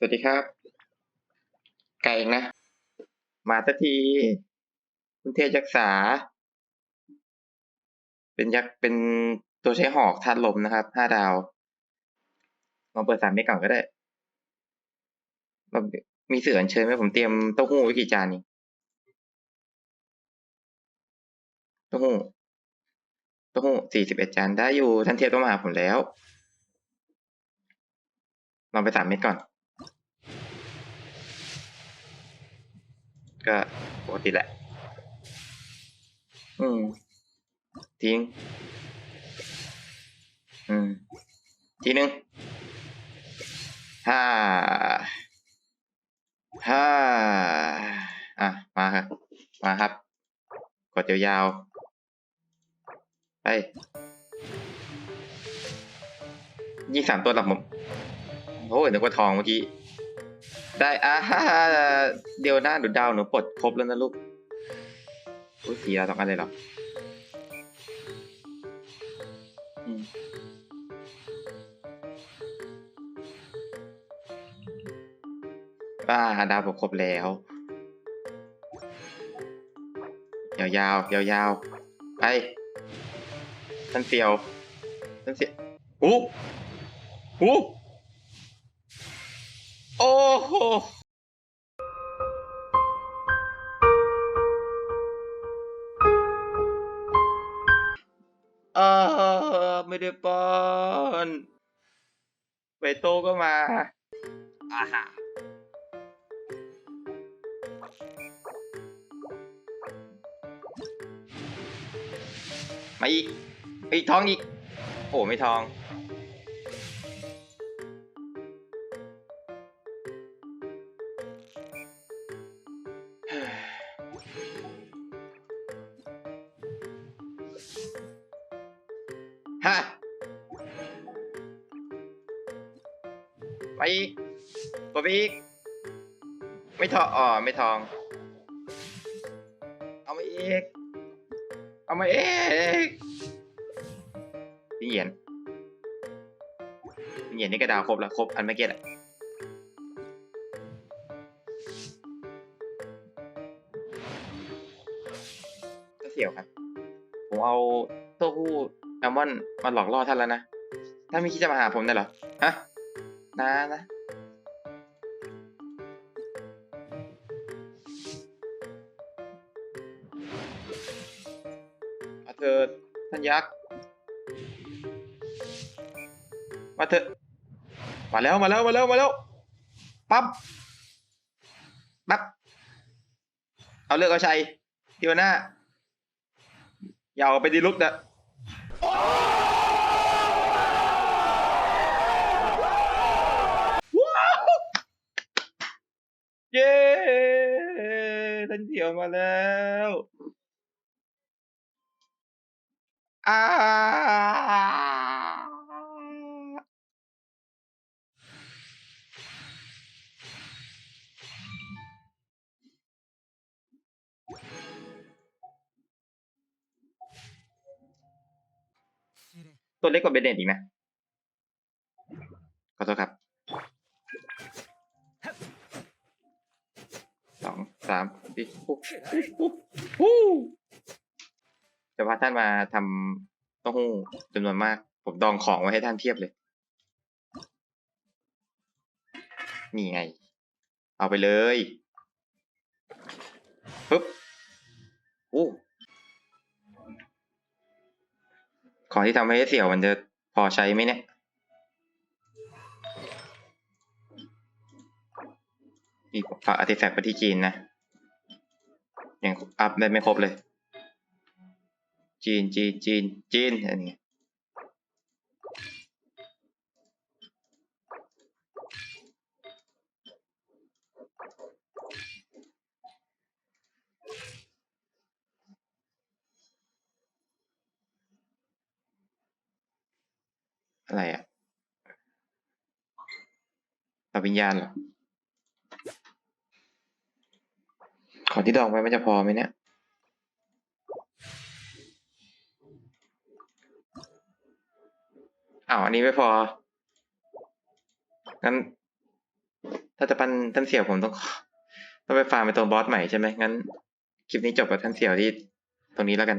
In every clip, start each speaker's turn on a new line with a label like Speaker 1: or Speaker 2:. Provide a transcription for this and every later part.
Speaker 1: สวัสดีครับ ไก่นะ มาสักที คุณเทพยักษา เป็นยักษ์เป็นตัวใช้หอกธาตุลมนะครับห้าดาวลองเปิดสามเมก่อนก็ได้เรามีเสือเชิญไหมผมเตรียมเต้าหู้ไว้กี่จานนี่เต้าหู้เต้าหู้สี่สิบเอ็ดจานได้อยู่ท่านเทียบต้องมาหาผมแล้วลองไปสามเม็ดก่อน ก็ปกติแหละ อืม ทิ้ง อืม ทีหนึ่งห้าห้าอะ มาครับ มาครับ กดยาวๆ ไปยี่สามตัวหลับผมโอ้ยนึกว่าทองเมื่อกี้ ได้อ่าฮ่าเดียวหน้าดูดาวหนูปลดครบแล้วนะลูกอุ้ยสีเราต้องอะไรหรออืมอ่าดาวบอกครบแล้ว ยาวๆยาวๆไปท่านเสียวท่านเสียวอู้อู้ โอ้โหเออไม่ได้ป้อนเวโต้ก็มาอาฮะมาอีกอีกท้องอีก โอ้ไม่ท้อง ฮะไปอีกกดไปอีก ไม่ทองอ๋อไม่ทอง เอามาอีก เอามาอีกพี่เหยียนพี่เหยียนนี่กระดาวครบแล้วครบอันเมื่อกี้แหละ กี่ยวครับ ผมเอาเต้าหู้แอลมอนมาหลอกล่อท่านแล้วนะ ท่านไม่คิดจะมาหาผมได้หรอ ฮะ นะนะ มาเถิดท่านยักษ์ มาเถอะมาแล้ว มาแล้ว มาแล้ว มาแล้ว ปั๊บ ปั๊บ เอาเลือกเอาชัยเดียวหน้า อย่าเอาไปดีลุกนะเย้ท่านเดียวมาแล้วอ้า ตัวเล็กกว่าเบเนตอีกนะ ขอโทษครับสองสามสี่จะพาท่านมาทำเต้าหู้จำนวนมาก ผมดองของไว้ให้ท่านเพียบเลย นี่ไง เอาไปเลยปึ๊บอู้ ของที่ทำให้เสี่ยวมันจะพอใช้ไหมเนี่ยมีฝากอาร์ติแฟกต์ไปที่จีนนะยังอัพได้ไม่ครบเลย จีนจีนจีนจีนอันนี้ อะไรอะตับวิญญาณเหรอ ขอที่ดองไว้มันจะพอไหมเนี่ย อ้าวอันนี้ไม่พอ งั้น ถ้าจะปั้นท่านเสี่ยวผมต้อง ต้องไปฟาร์มไปตัวบอสใหม่ใช่ไหมงั้น คลิปนี้จบกับท่านเสี่ยวที่ตรงนี้แล้วกัน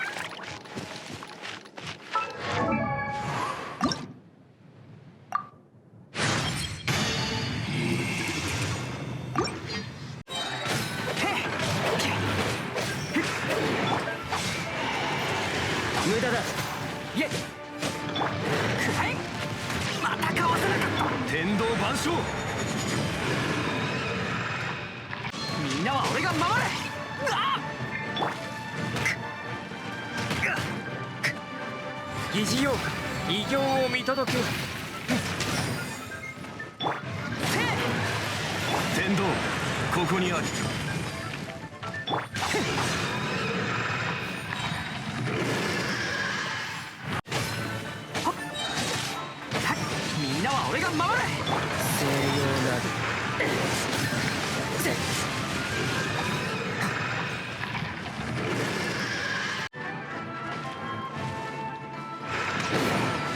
Speaker 2: 無駄だ。イエくらいまたかわせなかった天道万象みんなは俺が守れうわっ疑似用異形を見届けよ天道ここにあり俺が守れ西洋なる。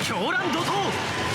Speaker 2: 狂乱怒涛。